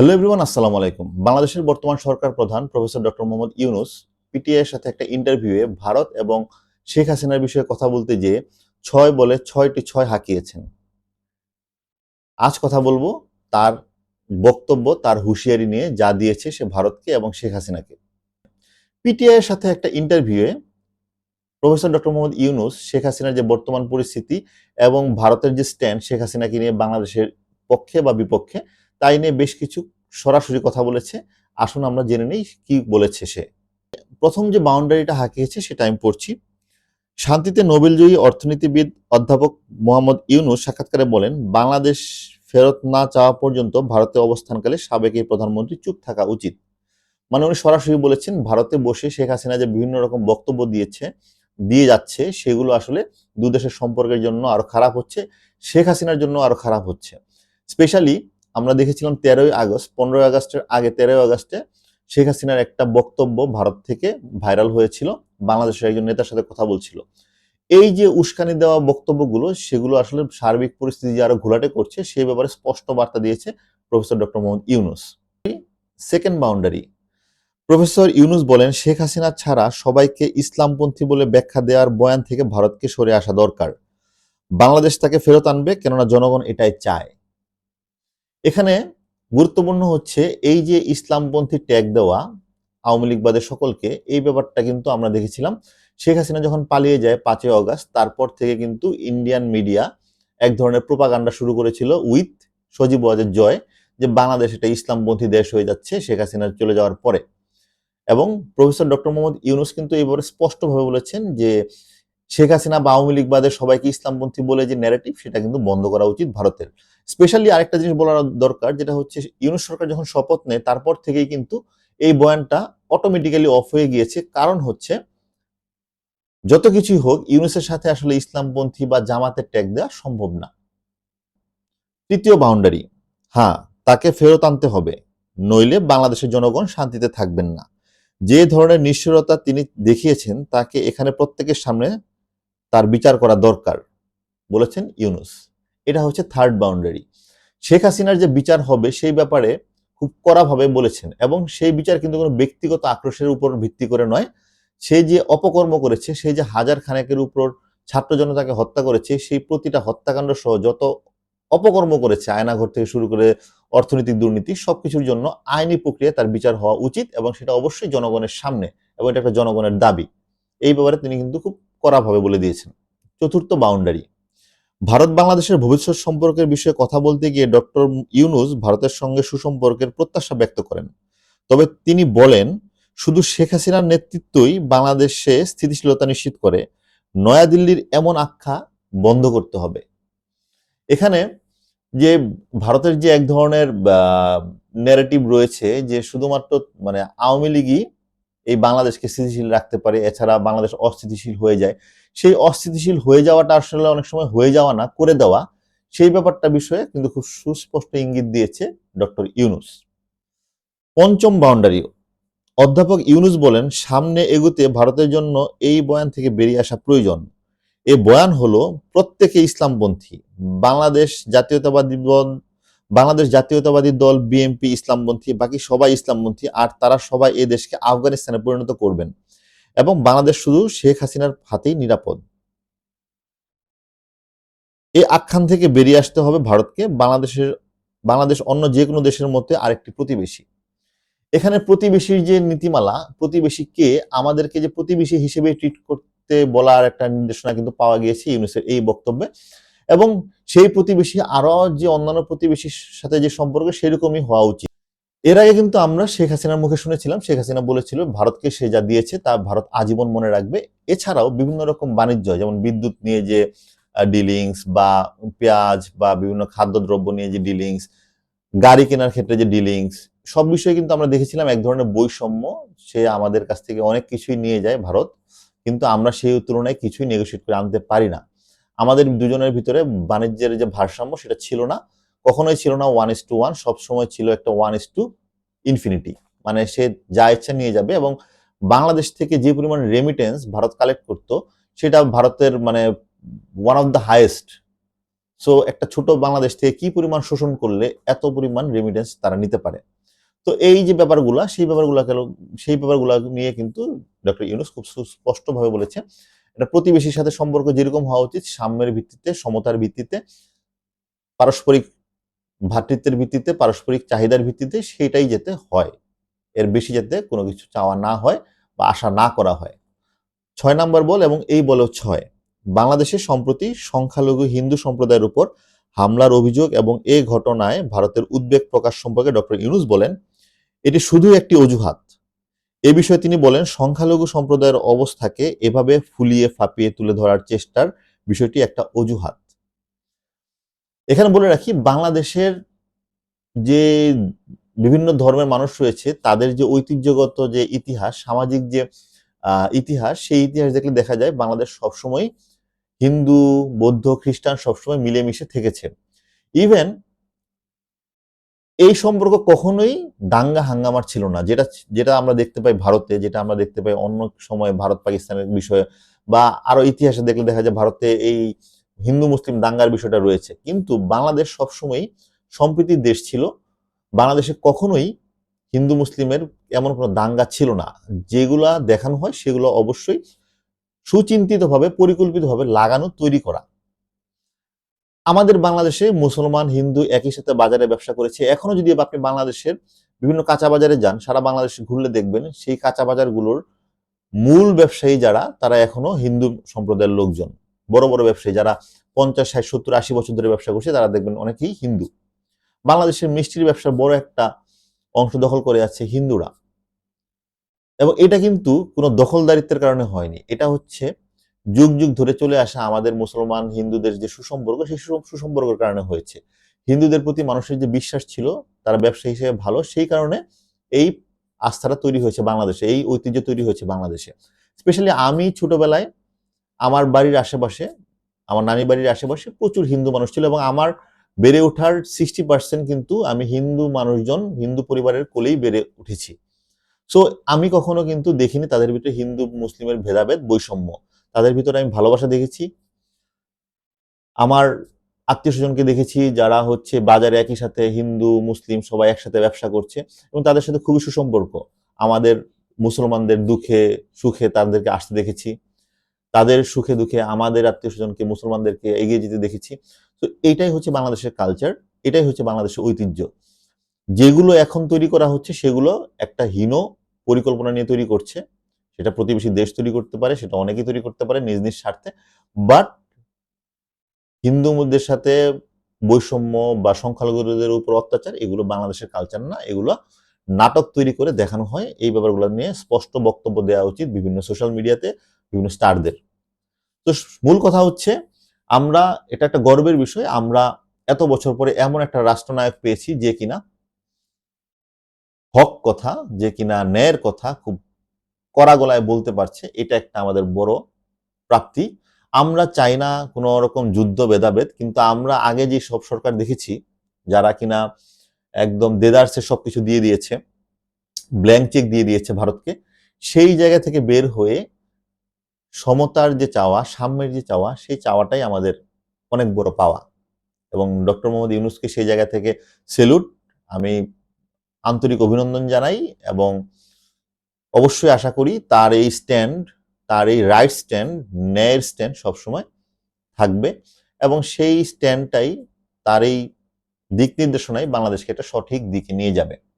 Hello everyone আসসালামু আলাইকুম। বাংলাদেশের বর্তমান সরকার প্রধান professor doctor Mohammad Yunus PTI এর সাথে একটা ইন্টারভিউয়ে ভারত এবং শেখ হাসিনার বিষয়ে কথা বলতে গিয়ে ছয় বলে ছয়টি ছয় হাঁকিয়েছেন। আজ কথা বলব তার বক্তব্য, তার হুঁশিয়ারি নিয়ে যা দিয়েছে সে ভারতকে এবং শেখ হাসিনাকে। পিটিআই এর সাথে একটা ইন্টারভিউয়ে প্রফেসর ডক্টর মোহাম্মদ ইউনুস শেখ হাসিনার যে বর্তমান পরিস্থিতি এবং ভারতের যে স্ট্যান্ড শেখ হাসিনাকে নিয়ে বাংলাদেশের পক্ষে বা বিপক্ষে তাই নিয়ে বেশ কিছু সরাসরি কথা বলেছে। আসুন আমরা জেনে নেই কি বলেছে সে। প্রথম যে বাউন্ডারিটা হাঁকিয়েছে সেটা আমি পড়ছি। শান্তিতে নোবেলজয়ী অর্থনীতিবিদ অধ্যাপক মোহাম্মদ ইউনুস সাক্ষাৎকারে বলেন, বাংলাদেশ ফেরত না চাওয়া পর্যন্ত ভারতে অবস্থানকালে সাবেক এই প্রধানমন্ত্রী চুপ থাকা উচিত। মানে উনি সরাসরি বলেছেন, ভারতে বসে শেখ হাসিনা যে বিভিন্ন রকম বক্তব্য দিয়েছে, দিয়ে যাচ্ছে, সেগুলো আসলে দু দেশের সম্পর্কের জন্য আরও খারাপ হচ্ছে, শেখ হাসিনার জন্য আরও খারাপ হচ্ছে। স্পেশালি আমরা দেখেছিলাম তেরোই আগস্ট, পনেরোই আগস্টের আগে, তেরোই আগস্টে শেখ হাসিনার একটা বক্তব্য ভারত থেকে ভাইরাল হয়েছিল, বাংলাদেশের একজন নেতার সাথে কথা বলছিল। এই যে উস্কানি দেওয়া বক্তব্যগুলো, সেগুলো আসলে সার্বিক পরিস্থিতি যে আরও ঘোলাটে করছে, সেই ব্যাপারে স্পষ্ট বার্তা দিয়েছে professor doctor Mohammad Yunus. Second boundary, professor Yunus বলেন, শেখ হাসিনা ছাড়া সবাইকে ইসলামপন্থী বলে ব্যাখ্যা দেওয়ার বয়ান থেকে ভারতকে সরে আসা দরকার। বাংলাদেশ তাকে ফেরত আনবে কেননা জনগণ এটাই চায়। এখানে গুরুত্বপূর্ণ হচ্ছে এই যে ইসলামপন্থী ট্যাগ দেওয়া আওয়ামী লীগবাদের সকলকে, এই ব্যাপারটা কিন্তু আমরা দেখেছিলাম। শেখ হাসিনা যখন পালিয়ে যায় পাঁচই অগাস্ট, তারপর থেকে কিন্তু ইন্ডিয়ান মিডিয়া এক ধরনের প্রোপাগান্ডা শুরু করেছিল উইথ সজীব ওয়াজের জয় যে বাংলাদেশ এটা ইসলামপন্থী দেশ হয়ে যাচ্ছে, শেখ হাসিনা চলে যাওয়ার পরে। এবং প্রফেসর ডক্টর মোহাম্মদ ইউনুস কিন্তু এবারে স্পষ্টভাবে বলেছেন যে শেখ হাসিনা বা আওয়ামী লীগবাদের সবাইকে ইসলামপন্থী বলে যে ন্যারেটিভ সেটা কিন্তু বন্ধ করা উচিত ভারতের। স্পেশালি আরেকটা জিনিস বলার দরকার, যেটা হচ্ছে ইউনুস সরকার যখন শপথ নেয়, তারপর থেকেই কিন্তু এই বয়ানটা অটোমেটিক্যালি অফ হয়ে গিয়েছে। কারণ হচ্ছে, যত কিছুই হোক, ইউনুসের সাথে আসলে ইসলামপন্থী বা জামাতের ট্যাগ দেওয়া সম্ভব না। তৃতীয় বাউন্ডারি হ্যাঁ তাকে ফেরত আনতে হবে, নইলে বাংলাদেশের জনগণ শান্তিতে থাকবেন না। যে ধরনের নিশ্চয়তা তিনি দেখিয়েছেন, তাকে এখানে প্রত্যেকের সামনে তার বিচার করা দরকার, বলেছেন ইউনুস। এটা হচ্ছে থার্ড বাউন্ডারি শেখ হাসিনার যে বিচার হবে সেই ব্যাপারে খুব কড়াভাবে বলেছেন এবং সেই বিচার কিন্তু কোনো ব্যক্তিগত আক্রোশের উপর ভিত্তি করে নয়। সে যে অপকর্ম করেছে সেই যে হাজার খানেকের উপর ছাত্র জনতাকে হত্যা করেছে, সেই প্রতিটা হত্যাকাণ্ড সহ যত অপকর্ম করেছে, আয়নাঘর থেকে শুরু করে অর্থনৈতিক দুর্নীতি, সবকিছুর জন্য আইনি প্রক্রিয়া তার বিচার হওয়া উচিত এবং সেটা অবশ্যই জনগণের সামনে এবং এটা একটা জনগণের দাবি। এই ব্যাপারে তিনি কিন্তু খুব কড়াভাবে বলে দিয়েছেন। চতুর্থ বাউন্ডারি ভারত বাংলাদেশের ভবিষ্যৎ সম্পর্কের বিষয়ে কথা বলতে গিয়ে ডক্টর ইউনুস ভারতের সঙ্গে সুসম্পর্কের প্রত্যাশা ব্যক্ত করেন। তবে তিনি বলেন, শুধু শেখ হাসিনার নেতৃত্বই বাংলাদেশে স্থিতিশীলতা নিশ্চিত করে, নয়াদিল্লির এমন আখ্যা বন্ধ করতে হবে। এখানে যে ভারতের যে এক ধরনের ন্যারেটিভ রয়েছে যে শুধুমাত্র মানে আওয়ামী লীগই এই বাংলাদেশকে স্থিতিশীল রাখতে পারে, এছাড়া বাংলাদেশ অস্থিতিশীল হয়ে যায় সেই অস্থিতিশীল হয়ে যাওয়াটা আসলে অনেক সময় হয়ে যাওয়া না, করে দেওয়া, সেই ব্যাপারটা বিষয়ে কিন্তু খুব সুস্পষ্ট ইঙ্গিত দিয়েছে ডক্টর ইউনুস। পঞ্চম বাউন্ডারি অধ্যাপক ইউনুস বলেন, সামনে এগুতে ভারতের জন্য এই বয়ান থেকে বেরিয়ে আসা প্রয়োজন। এ বয়ান হলো, প্রত্যেকে ইসলামপন্থী। বাংলাদেশ জাতীয়তাবাদী দল, বাংলাদেশ জাতীয়তাবাদী দল বিএনপি ইসলামপন্থী, বাকি সবাই ইসলামপন্থী, আর তারা সবাই এই দেশকে আফগানিস্তানে পরিণত করবেন। এবং বাংলাদেশ শুধু শেখ হাসিনার হাতেই নিরাপদ। এই আখ্যান থেকে বেরিয়ে আসতে হবে ভারতকে, বাংলাদেশের, বাংলাদেশ অন্য যে কোনো দেশের মধ্যে আরেকটি প্রতিবেশী। এখানে প্রতিবেশীর যে নীতিমালা প্রতিবেশীকে আমাদেরকে যে প্রতিবেশী হিসেবে ট্রিট করতে বলার একটা নির্দেশনা কিন্তু পাওয়া গিয়েছে ইউনিসের এই বক্তব্যে। এবং সেই প্রতিবেশী আরও যে অন্যান্য প্রতিবেশীর সাথে যে সম্পর্ক, সেরকমই হওয়া উচিত। এর আগে কিন্তু আমরা শেখ হাসিনার মুখে শুনেছিলাম, শেখ হাসিনা বলেছিল, ভারতকে সে যা দিয়েছে তা ভারত আজীবন মনে রাখবে। এছাড়াও বিভিন্ন রকম বাণিজ্য, যেমন বিদ্যুৎ নিয়ে যে ডিলিংস বা পেঁয়াজ বা বিভিন্ন খাদ্যদ্রব্য নিয়ে যে ডিলিংস গাড়ি কেনার ক্ষেত্রে যে ডিলিংস সব বিষয়ে কিন্তু আমরা দেখেছিলাম এক ধরনের বৈষম্য। সে আমাদের কাছ থেকে অনেক কিছুই নিয়ে যায় ভারত, কিন্তু আমরা সেই তুলনায় কিছুই নেগোসিয়েট করে আনতে পারি না। আমাদের দুজনের ভিতরে বাণিজ্যের যে ভারসাম্য সেটা ছিল না। কখনোই ছিল না ওয়ান ইস টু ওয়ান সবসময় ছিল একটা ওয়ান ইস টু ইনফিনিটি মানে সে যা ইচ্ছা নিয়ে যাবে এবং বাংলাদেশ থেকে যে পরিমাণ রেমিটেন্স ভারত কালেক্ট করতো, সেটা ভারতের মানে one of the highest so একটা ছোট বাংলাদেশ থেকে কি পরিমাণ শোষণ করলে এত পরিমাণ রেমিটেন্স তারা নিতে পারে। তো এই যে ব্যাপারগুলা, সেই ব্যাপারগুলা সেই ব্যাপারগুলা নিয়ে কিন্তু ডক্টর ইউনুস খুব স্পষ্টভাবে বলেছে এটা প্রতিবেশীর সাথে সম্পর্ক যেরকম হওয়া উচিত, সাম্যের ভিত্তিতে, সমতার ভিত্তিতে, পারস্পরিক ভ্রাতৃত্বের ভিত্তিতে, পারস্পরিক চাহিদার ভিত্তিতে সেটাই যেতে হয়। এর বেশি যাতে কোনো কিছু চাওয়া না হয় বা আশা না করা হয়। ছয় নাম্বার বল এবং এই বলেও ছয়। বাংলাদেশে সম্প্রতি সংখ্যালঘু হিন্দু সম্প্রদায়ের উপর হামলার অভিযোগ এবং এ ঘটনায় ভারতের উদ্বেগ প্রকাশ সম্পর্কে ডক্টর ইউনুস বলেন, এটি শুধু একটি অজুহাত। এ বিষয়ে তিনি বলেন, সংখ্যালঘু সম্প্রদায়ের অবস্থাকে এভাবে ফুলিয়ে ফাঁপিয়ে তুলে ধরার চেষ্টার বিষয়টি একটা অজুহাত। এখানে বলে রাখি, বাংলাদেশের যে বিভিন্ন ধর্মের মানুষ রয়েছে, তাদের যে ঐতিহ্যগত যে ইতিহাস, সামাজিক যে ইতিহাস, সেই ইতিহাস দেখলে দেখা যায় বাংলাদেশ সবসময় হিন্দু, বৌদ্ধ, খ্রিস্টান সবসময় মিলেমিশে থেকেছে। ইভেন এই সম্পর্ক কখনোই দাঙ্গা হাঙ্গামার ছিল না। যেটা যেটা আমরা দেখতে পাই ভারতে, যেটা আমরা দেখতে পাই অন্য সময় ভারত পাকিস্তানের বিষয়ে বা আরও ইতিহাসে দেখলে দেখা যায় ভারতে এই হিন্দু মুসলিম দাঙ্গার বিষয়টা রয়েছে। কিন্তু বাংলাদেশ সবসময় সম্প্রীতির দেশ ছিল। বাংলাদেশে কখনোই হিন্দু মুসলিমের এমন কোনো দাঙ্গা ছিল না। যেগুলা দেখানো হয় সেগুলো অবশ্যই সুচিন্তিতভাবে, পরিকল্পিতভাবে লাগানো, তৈরি করা। আমাদের বাংলাদেশে মুসলমান, হিন্দু একই সাথে বাজারে ব্যবসা করেছে। এখনও যদি আপনি বাংলাদেশের বিভিন্ন কাঁচা বাজারে যান, সারা বাংলাদেশে ঘুরলে দেখবেন সেই কাঁচা বাজারগুলোর মূল ব্যবসায়ী যারা, তারা এখনও হিন্দু সম্প্রদায়ের লোকজন। বড় বড় ব্যবসায়ী যারা পঞ্চাশ, ষাট, সত্তর, আশি বছর ধরে ব্যবসা করছে, তারা দেখবেন অনেকেই হিন্দু। বাংলাদেশের মিষ্টির ব্যবসার বড় একটা অংশ দখল করে আছে হিন্দুরা। এবং এটা কিন্তু কোনো দখলদারিত্বের কারণে হয়নি। এটা হচ্ছে যুগ যুগ ধরে চলে আসা আমাদের মুসলমান হিন্দুদের যে সুসম্পর্ক, সেই সুসম্পর্কের কারণে হয়েছে। হিন্দুদের প্রতি মানুষের যে বিশ্বাস ছিল, তারা ব্যবসা হিসেবে ভালো, সেই কারণে এই আস্থাটা তৈরি হয়েছে বাংলাদেশে, এই ঐতিহ্য তৈরি হয়েছে বাংলাদেশে। স্পেশালি আমি ছোটবেলায় আমার বাড়ির আশেপাশে, আমার নানি বাড়ির আশেপাশে প্রচুর হিন্দু মানুষ ছিল এবং আমার বেড়ে ওঠার সিক্সটি পার্সেন্ট কিন্তু আমি হিন্দু মানুষজন, হিন্দু পরিবারের কোলেই বেড়ে উঠেছি। সো আমি কখনো কিন্তু দেখিনি তাদের ভিতরে হিন্দু, মুসলিমের ভেদাভেদ, বৈষম্য। তাদের ভিতরে আমি ভালোবাসা দেখেছি। আমার আত্মীয় স্বজনকে দেখেছি যারা হচ্ছে বাজারে একই সাথে হিন্দু, মুসলিম সবাই একসাথে ব্যবসা করছে এবং তাদের সাথে খুবই সুসম্পর্ক। আমাদের মুসলমানদের দুঃখে, সুখে তাদেরকে আসতে দেখেছি। তাদের সুখে দুঃখে আমাদের আত্মীয় স্বজনকে, মুসলমানদেরকে এগিয়ে যেতে দেখেছি। তো এইটাই হচ্ছে বাংলাদেশের কালচার এটাই হচ্ছে বাংলাদেশের ঐতিহ্য। যেগুলো এখন তৈরি করা হচ্ছে, সেগুলো একটা হীন পরিকল্পনা নিয়ে তৈরি করছে। সেটা প্রতিবেশী দেশ তৈরি করতে পারে, সেটা অনেকেই তৈরি করতে পারে নিজ নিজ স্বার্থে। বাট হিন্দু মধ্যের সাথে বৈষম্য বা সংখ্যালঘুদের উপর অত্যাচার, এগুলো বাংলাদেশের কালচার না। এগুলো নাটক তৈরি করে দেখানো হয়। এই ব্যাপারগুলো নিয়ে স্পষ্ট বক্তব্য দেওয়া উচিত বিভিন্ন সোশ্যাল মিডিয়াতে বিভিন্ন স্টারদের। তো মূল কথা হচ্ছে আমরা, এটা একটা গর্বের বিষয়, আমরা এত বছর পরে এমন একটা রাষ্ট্রনায়ক পেয়েছি যে কিনা হক কথা, যে কিনা ন্যায়ের কথা খুব কড়া গলায় বলতে পারছে, এটা একটা আমাদের বড় প্রাপ্তি। আমরা চাই না কোনো রকম যুদ্ধ ভেদাভেদ, কিন্তু আমরা আগে যে সব সরকার দেখেছি, যারা কিনা একদম দেদার্সে সবকিছু দিয়ে দিয়েছে ব্ল্যাঙ্ক চেক দিয়ে দিয়েছে ভারতকে, সেই জায়গা থেকে বের হয়ে সমতার যে চাওয়া, সাম্যের যে চাওয়া, সেই চাওয়াটাই আমাদের অনেক বড় পাওয়া। এবং ডক্টর মোহাম্মদ ইউনুসকে সেই জায়গা থেকে সেলুট। আমি আন্তরিক অভিনন্দন জানাই এবং অবশ্যই আশা করি তার এই স্ট্যান্ড, তার এই রাইট স্ট্যান্ড, ন্যায়ের স্ট্যান্ড সবসময় থাকবে এবং সেই স্ট্যান্ডটাই তার এই দিক নির্দেশনায় বাংলাদেশকে একটা সঠিক দিকে নিয়ে যাবে।